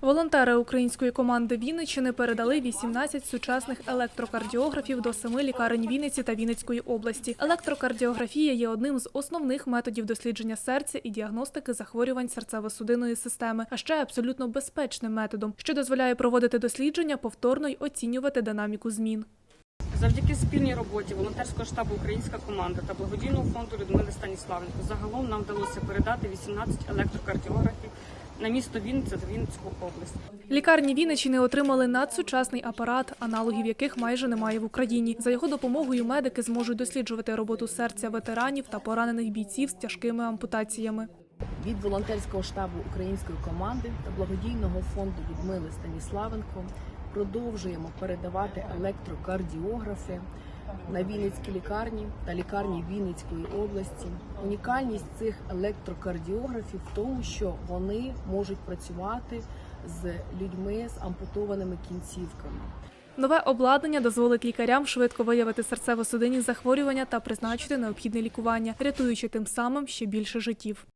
Волонтери української команди Вінниччини передали 18 сучасних електрокардіографів до семи лікарень Вінниці та Вінницької області. Електрокардіографія є одним з основних методів дослідження серця і діагностики захворювань серцево-судинної системи, а ще абсолютно безпечним методом, що дозволяє проводити дослідження повторно й оцінювати динаміку змін. Завдяки спільній роботі волонтерського штабу Українська команда та благодійного фонду Людмили Станіславенко загалом нам вдалося передати 18 електрокардіографів на місто Вінниця та Вінницьку область. Лікарні Вінниччини отримали надсучасний апарат, аналогів яких майже немає в Україні. За його допомогою медики зможуть досліджувати роботу серця ветеранів та поранених бійців з тяжкими ампутаціями. від волонтерського штабу української команди та благодійного фонду Людмили Станіславенко продовжуємо передавати електрокардіографи на Вінницькі лікарні та лікарні Вінницької області. Унікальність цих електрокардіографів в тому, що вони можуть працювати з людьми з ампутованими кінцівками. Нове обладнання дозволить лікарям швидко виявити серцево-судинні захворювання та призначити необхідне лікування, рятуючи тим самим ще більше життів.